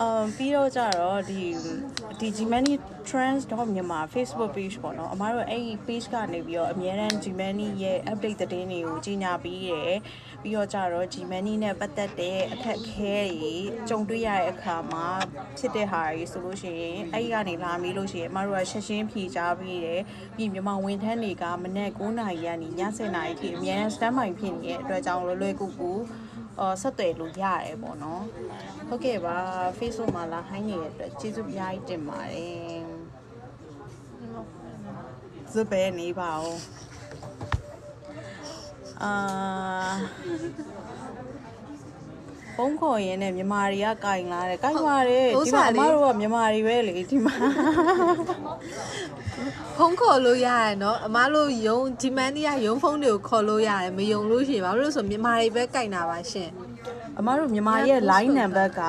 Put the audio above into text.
အမ်ပြီးတော့ကြတော့ဒီဒီ Gmani Trends တော့မြန်မာ Facebook page ပေါ့နော်အမားတို့အဲ့ဒီ page ကနေပြီးတော့အများရန် Gmani ရဲ့ update သတင်းတွေကိုကြီးညာပြီးရယ်ပြီးတော့ကြတော့ Gmani နဲ့ပတ်သက်တဲ့အခက်အခဲတွေကြုံတွေ့ရတဲ့အခါမှာဖြစ်တဲ့ဟာတွေဆိုလို့ရှိရင်အဲ့ဒီကနေလာမီလို့ရှိရင်အမားတို့ကချက်ချင်းဖြေချပြီးတယ်ပြီးမြန်မာဝန်ထမ်းတွေကမနေ့9နာရီကနေည10နာရီထိအများရန် stand by ဖြစ်နေတဲ့အတွက်ကြောင့်လွယ်လွယ်ကူကူ အော်ဆက်သွယ်လို့ရတယ်ပေါ့နော်ဟုတ်ကဲ့ပါ Facebook မှာလာဟိုင်းနေတဲ့အတွက်ကျေးဇူးအများကြီးတင်ပါတယ်ဇပဲနေပါဦးအာ ဖုန်းခေါ်ရင်းနဲ့မြန်မာတွေကကင်လာတယ်ကင်ပါတယ်ဟုတ်ဒီမှာဥအစ္စာမလေးတို့ကမြန်မာတွေပဲလေဒီမှာဖုန်းခေါ်လို့ရတယ်နော်အမားတို့ယုံဂျီမန်နီကယုံဖုန်းတွေကိုခေါ်လို့ရတယ်မယုံလို့ရှိရင်ဘာလို့လဲဆိုမြန်မာတွေပဲကြိုက်တာပါရှင်အမတို့မြန်မာရဲ့ line number က